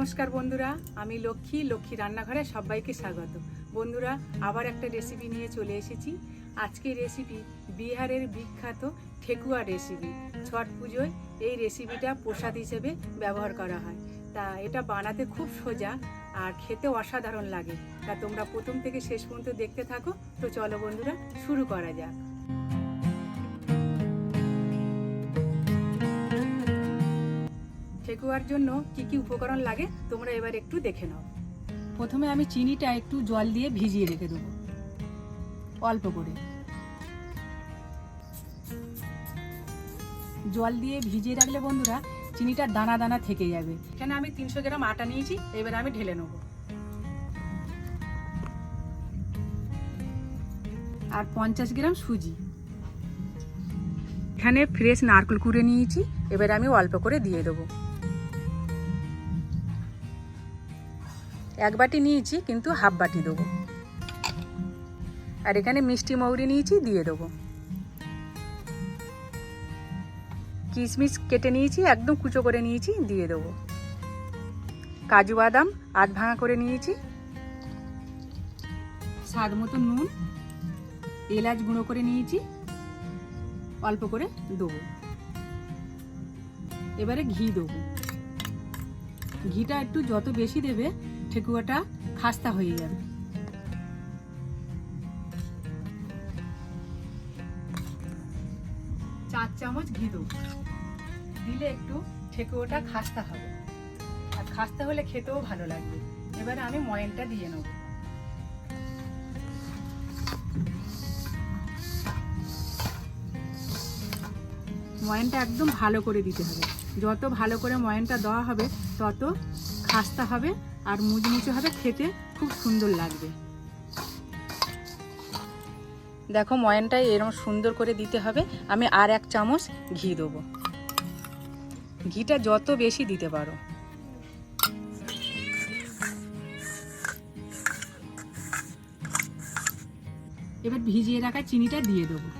নমস্কার বন্ধুরা, আমি লক্ষ্মী লক্ষ্মী রান্নাঘরে সবাইকে স্বাগত। বন্ধুরা, আবার একটা রেসিপি নিয়ে চলে এসেছি। আজকের রেসিপি বিহারের বিখ্যাত ঠেকুয়া রেসিপি ছট পুজোয় এই রেসিপিটা প্রসাদ হিসেবে ব্যবহার করা হয়। তা এটা বানাতে খুব সোজা আর খেতে অসাধারণ লাগে। তা তোমরা প্রথম থেকে শেষ পর্যন্ত দেখতে থাকো। তো চলো বন্ধুরা, শুরু করা যাক। ঠেকুয়ার জন্য কি কি উপকরণ লাগে, তোমরা এবার একটু দেখে নাও। প্রথমে আমি চিনিটা একটু জল দিয়ে ভিজিয়ে রেখে দেবো। অল্প করে। জল দিয়ে ভিজিয়ে রাখলে বন্ধুরা, চিনিটা দানা দানা থেকে যাবে। এখানে আমি তিনশো গ্রাম আটা নিয়েছি, এবার আমি ঢেলে নেব। আর পঞ্চাশ গ্রাম সুজি। এখানে ফ্রেশ নারকেল কুড়ে নিয়েছি, এবার আমি অল্প করে দিয়ে দেবো। এক বাটি নিয়েছি, কিন্তু হাফ বাটি দেবো। আর এখানে মিষ্টি মৌরি নিয়েছি, দিয়ে দেবো। কিশমিশ কেটে নিয়েছি, একদম কুচো করে নিয়েছি, দিয়ে দেবো। কাজু বাদাম আধ ভাঙা করে নিয়েছি। স্বাদ মতো নুন, এলাচ গুঁড়ো করে নিয়েছি, অল্প করে দেবো। এবারে ঘি দেবো। ঘিটা একটু যত বেশি দেবে ঠেকুয়াটা খাস্তা হয়ে যাবে চার চামচ ঘি দেবো। দিলে একটু ঠেকুয়াটা খাস্তা হবে। আর খাস্তা হলে খেতেও ভালো লাগবে। এবারে আমি ময়নটা দিয়ে নেব। ময়নটা একদম ভালো করে দিতে হবে। যত ভালো করে ময়নটা দেওয়া হবে, তত খাস্তা হবে। আর মুচমুচে হবে খেতে খুব সুন্দর লাগবে। দেখো ময়নটা এরকম সুন্দর করে দিতে হবে। আমি আর এক চামচ ঘি দেবো। ঘিটা যত বেশি দিতে পারো। এবার ভিজিয়ে রাখা চিনিটা দিয়ে দেবো।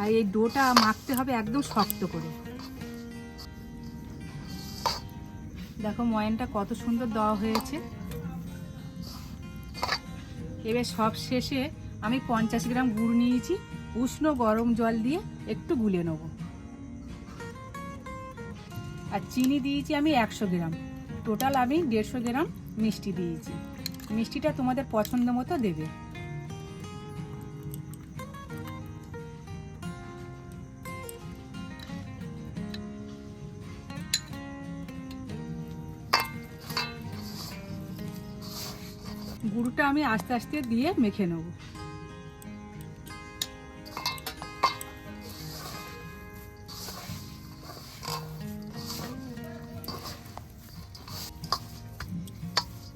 আর এই ডোটা মাখতে হবে একদম শক্ত করে। দেখো ময়নটা কত সুন্দর দেওয়া হয়েছে। এবার সব শেষে আমি পঞ্চাশ গ্রাম গুড় নিয়েছি, উষ্ণ গরম জল দিয়ে একটু গুলে নেব। আর চিনি দিয়েছি আমি একশো গ্রাম। টোটাল আমি দেড়শো গ্রাম মিষ্টি দিয়েছি। মিষ্টিটা তোমাদের পছন্দ মতো দেবে। গুঁড়োটা আমি আস্তে আস্তে দিয়ে মেখে নেব।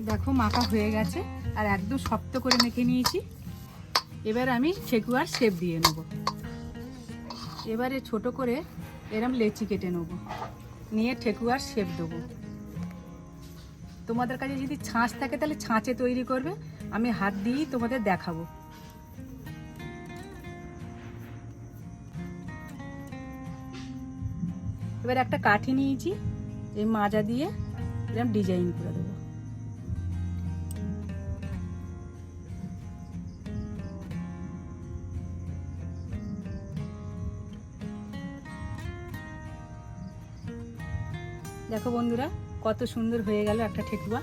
দেখো, মাখা হয়ে গেছে, আর একদম শক্ত করে মেখে নিয়েছি। এবার আমি ঠেকুয়ার শেপ দিয়ে নেব। এবারে ছোট করে এরম লেচি কেটে নেব। নিয়ে ঠেকুয়ার শেপ দেবো। তোমাদের কাছে যদি ছাঁচ থাকে, তাহলে ছাঁচে তৈরি করবে। আমি হাত দিয়েই তোমাদের দেখাবো। এবার একটা কাঠি নিয়েছি, এই মাজা দিয়ে এরকম ডিজাইন করে দেবো। দেখো বন্ধুরা কত সুন্দর হয়ে গেল একটা ঠেকুয়া।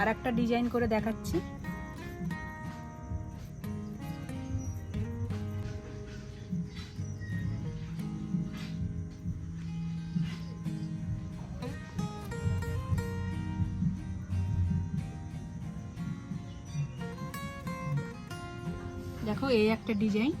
আর একটা ডিজাইন করে দেখাচ্ছি। দেখো, এই একটা ডিজাইন।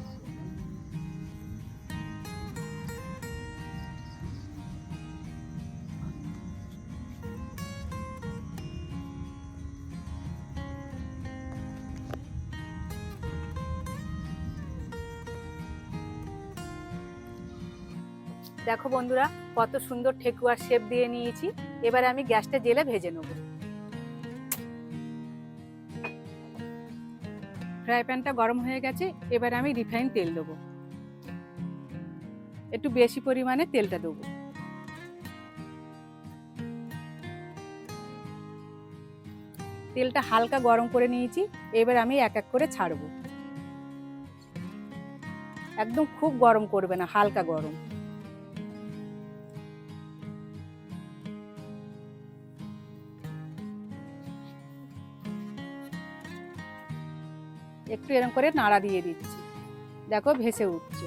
দেখো বন্ধুরা, কত সুন্দর ঠেকুয়ার শেপ দিয়ে নিয়েছি। এবারে আমি গ্যাসটা জেলে ভেজে নেব। ফ্রাই প্যানটা গরম হয়ে গেছে, এবারে আমি রিফাইন তেল দেবো। একটু বেশি পরিমাণে তেলটা দেবো। তেলটা হালকা গরম করে নিয়েছি, এবার আমি এক এক করে ছাড়বো। একদম খুব গরম করবে না, হালকা গরম। একটু এরকম করে নাড়া দিয়ে দিচ্ছি। দেখো ভেসে উঠছে।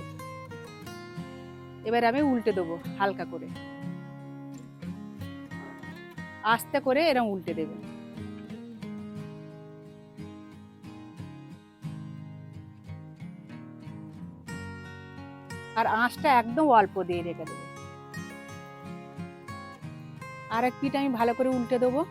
এবার আমি উল্টে দেবো হালকা করে। আস্তে করে এরকম উল্টে দেবে। আর আঁচটা একদম অল্প দিয়ে রেখে দেবো। আর এক পিঠ আমি ভালো করে উল্টে দেবো।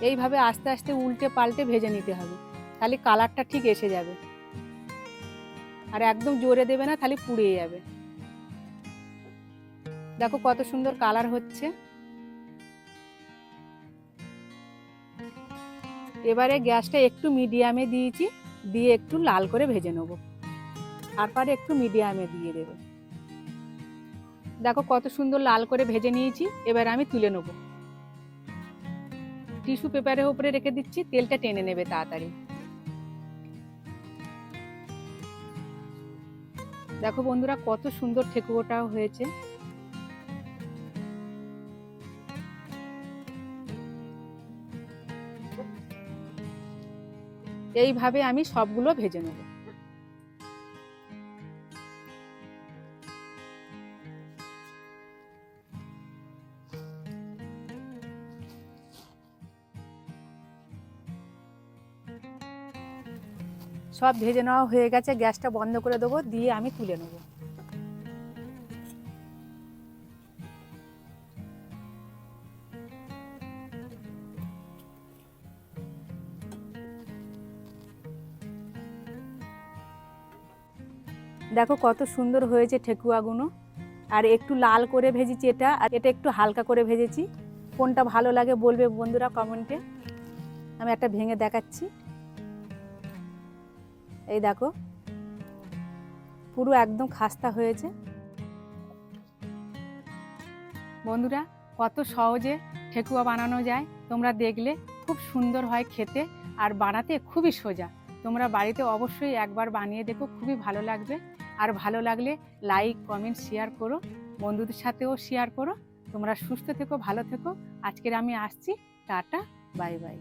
এইভাবে আস্তে আস্তে উল্টে পাল্টে ভেজে নিতে হবে। তাহলে কালারটা ঠিক এসে যাবে। আর একদম জোরে দেবে না, তাহলে পুড়িয়ে যাবে। দেখো কত সুন্দর কালার হচ্ছে। এবারে গ্যাসটা একটু মিডিয়ামে দিয়েছি, দিয়ে একটু লাল করে ভেজে নেব। তারপরে একটু মিডিয়ামে দিয়ে দেবে। দেখো কত সুন্দর লাল করে ভেজে নিয়েছি, এবার আমি তুলে নেব। টিস্যু পেপারের উপরে রেখে দিচ্ছি, তেলটা টেনে নেবে তাড়াতাড়ি। দেখো বন্ধুরা, কত সুন্দর ঠেকুয়োটাও হয়েছে। এইভাবে আমি সবগুলো ভেজে নেব। সব ভেজে নেওয়া হয়ে গেছে, গ্যাসটা বন্ধ করে দেবো, দিয়ে আমি তুলে নেব। দেখো কত সুন্দর হয়েছে ঠেকুয়াগুলো আর একটু লাল করে ভেজেছি এটা, আর এটা একটু হালকা করে ভেজেছি। কোনটা ভালো লাগে বলবে বন্ধুরা কমেন্টে। আমি একটা ভেঙে দেখাচ্ছি। এই দেখো, পুরো একদম খাস্তা হয়েছে। বন্ধুরা, কত সহজে ঠেকুয়া বানানো যায়। তোমরা দেখলে খুব সুন্দর হয় খেতে আর বানাতে খুবই সোজা। তোমরা বাড়িতে অবশ্যই একবার বানিয়ে দেখো, খুবই ভালো লাগবে। আর ভালো লাগলে লাইক কমেন্ট শেয়ার করো। বন্ধুদের সাথেও শেয়ার করো। তোমরা সুস্থ থেকো, ভালো থেকো। আজকের আমি আসছি। Tata bye bye